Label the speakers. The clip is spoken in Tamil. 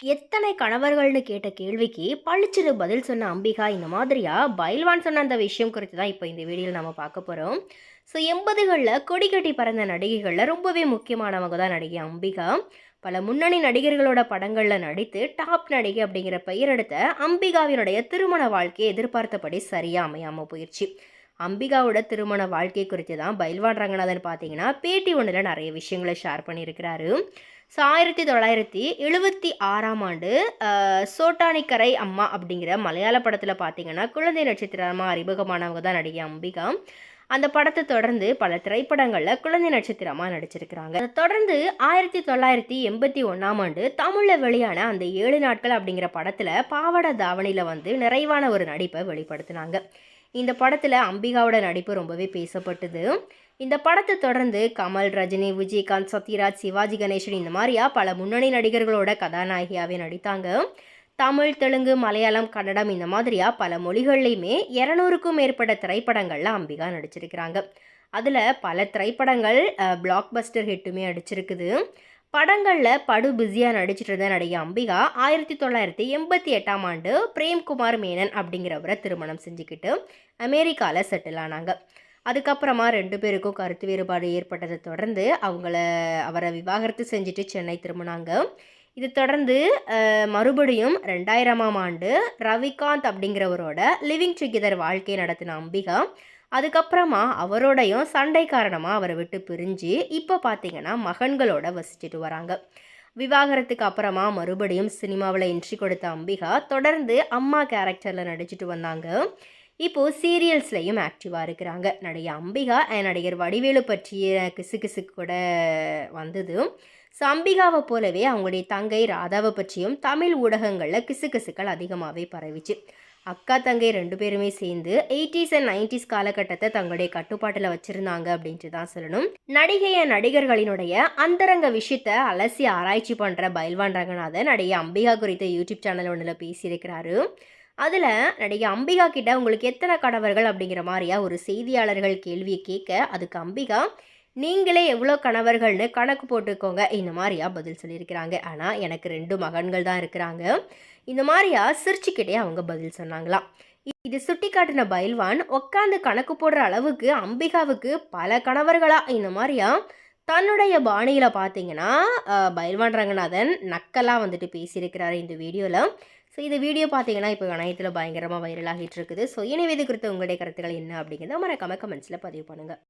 Speaker 1: எத்தனை கணவர்கள்னு கேட்ட கேள்விக்கு பளிச்சுன்னு பதில் சொன்ன அம்பிகா இந்த மாதிரியா? பைல்வான் சொன்ன அந்த விஷயம் குறித்து தான் இப்போ இந்த வீடியோவில் நம்ம பார்க்க போகிறோம் ஸோ எண்பதுகளில் கொடி கட்டி பறந்த நடிகைகளில் ரொம்பவே முக்கியமானவங்க தான் நடிகை அம்பிகா. பல முன்னணி நடிகர்களோட படங்களில் நடித்து டாப் நடிகை அப்படிங்கிற பெயர் எடுத்த அம்பிகாவினுடைய திருமண வாழ்க்கையை எதிர்பார்த்தபடி சரியாக அமையாமல் போயிடுச்சு அம்பிகாவோட திருமண வாழ்க்கை குறித்து தான் பயில்வான் ரங்கநாதன் பார்த்தீங்கன்னா பேட்டி ஒன்றில் நிறைய விஷயங்களை ஷேர் பண்ணியிருக்கிறாரு. ஸோ ஆயிரத்தி தொள்ளாயிரத்தி எழுபத்தி ஆறாம் ஆண்டு சோட்டானிக்கரை அம்மா அப்படிங்கிற மலையாள படத்தில் பார்த்தீங்கன்னா குழந்தை நட்சத்திரமாக அறிமுகமானவங்க தான் நடிகை அம்பிகா. அந்த படத்தை தொடர்ந்து பல திரைப்படங்களில் குழந்தை நட்சத்திரமாக நடிச்சிருக்கிறாங்க. அதை தொடர்ந்து ஆயிரத்தி தொள்ளாயிரத்தி எண்பத்தி ஒன்றாம் ஆண்டு தமிழில் வெளியான அந்த ஏழு நாட்கள் அப்படிங்கிற படத்தில் பாவட தாவணியில் வந்து நிறைவான ஒரு நடிப்பை வெளிப்படுத்தினாங்க. இந்த படத்தில் அம்பிகாவோட நடிப்பு ரொம்பவே பேசப்பட்டது. இந்த படத்தை தொடர்ந்து கமல் ரஜினி விஜயகாந்த் சத்யராஜ் சிவாஜி கணேசன் இந்த மாதிரியா பல முன்னணி நடிகர்களோட கதாநாயகியாகவே நடித்தாங்க. தமிழ் தெலுங்கு மலையாளம் கன்னடம் இந்த மாதிரியா பல மொழிகள்லையுமே இரநூறுக்கும் மேற்பட்ட திரைப்படங்களில் அம்பிகா நடிச்சிருக்கிறாங்க. அதில் பல திரைப்படங்கள் பிளாக் பஸ்டர் ஹிட்டுமே அடிச்சிருக்குது. படங்களில் படு பிஸியாக நடிச்சிட்டு இருந்த நடிகை அம்பிகா ஆயிரத்தி தொள்ளாயிரத்தி எண்பத்தி எட்டாம் ஆண்டு பிரேம்குமார் மேனன் அப்படிங்கிறவரை திருமணம் செஞ்சுக்கிட்டு அமெரிக்காவில் செட்டில் ஆனாங்க. அதுக்கப்புறமா ரெண்டு பேருக்கும் கருத்து வேறுபாடு ஏற்பட்டதை தொடர்ந்து அவங்கள அவரை விவாகரத்து செஞ்சுட்டு சென்னை திரும்பினாங்க. இது தொடர்ந்து மறுபடியும் ரெண்டாயிரமாம் ஆண்டு ரவிகாந்த் அப்படிங்கிறவரோட லிவிங் டுகெதர் வாழ்க்கை நடத்தின அம்பிகா அதுக்கப்புறமா அவரோடையும் சண்டை காரணமாக அவரை விட்டு பிரிஞ்சு இப்போ பார்த்தீங்கன்னா மகன்களோட வசிச்சுட்டு வராங்க. விவாகரத்துக்கு அப்புறமா மறுபடியும் சினிமாவில் என்ட்ரி கொடுத்த அம்பிகா தொடர்ந்து அம்மா கேரக்டரில் நடிச்சிட்டு வந்தாங்க. இப்போது சீரியல்ஸ்லையும் ஆக்டிவாக இருக்கிறாங்க. நடிகை அம்பிகா என் நடிகர் வடிவேலு பற்றிய கிசுகிசு கூட வந்தது. ஸோ அம்பிகாவை போலவே அவங்களுடைய தங்கை ராதாவை பற்றியும் தமிழ் ஊடகங்களில் கிசுகிசுக்கள் அதிகமாகவே பரவிச்சு. அக்கா தங்கை ரெண்டு பேருமே சேர்ந்து எயிட்டிஸ் அண்ட் நைன்டிஸ் காலகட்டத்தை தங்களுடைய கட்டுப்பாட்டில் வச்சுருந்தாங்க அப்படின்ட்டு தான் சொல்லணும். நடிகைய நடிகர்களினுடைய அந்தரங்க விஷயத்தை அலசி ஆராய்ச்சி பண்ணுற பைல்வான் ரங்கநாதன் நடிகை அம்பிகா குறித்த யூடியூப் சேனல் ஒன்றில் பேசியிருக்கிறாரு. அதில் நடிகை அம்பிகா கிட்ட உங்களுக்கு எத்தனை கணவர்கள் அப்படிங்கிற மாதிரியா ஒரு செய்தியாளர்கள் கேள்வியை கேட்க அதுக்கு அம்பிகா நீங்களே எவ்வளோ கணவர்கள்னு கணக்கு போட்டுக்கோங்க. இந்த மாதிரியா பதில் சொல்லியிருக்கிறாங்க. ஆனால் எனக்கு ரெண்டு மகன்கள் தான் இருக்கிறாங்க. இந்த மாதிரியா சிரிச்சுக்கிட்டே அவங்க பதில் சொன்னாங்களாம். இது சுட்டி காட்டின பைல்வான் உட்காந்து கணக்கு போடுற அளவுக்கு அம்பிகாவுக்கு பல கணவர்களா? இந்த மாதிரியா? தன்னுடைய பாணியில் பார்த்தீங்கன்னா பயில்வான் பைல்வான் ரங்கநாதன் நக்கலாக வந்துட்டு பேசியிருக்கிறாரு இந்த வீடியோவில் ஸோ இந்த வீடியோ பார்த்தீங்கன்னா இப்போ இணையத்தில் பயங்கரமாக வைரல் ஆகிட்டு இருக்குது. ஸோ இனி குறித்த குறித்து உங்களுடைய கருத்துக்கள் என்ன அப்படிங்கிறத மறக்காம கமெண்ட்ஸில் பதிவு பண்ணுங்கள்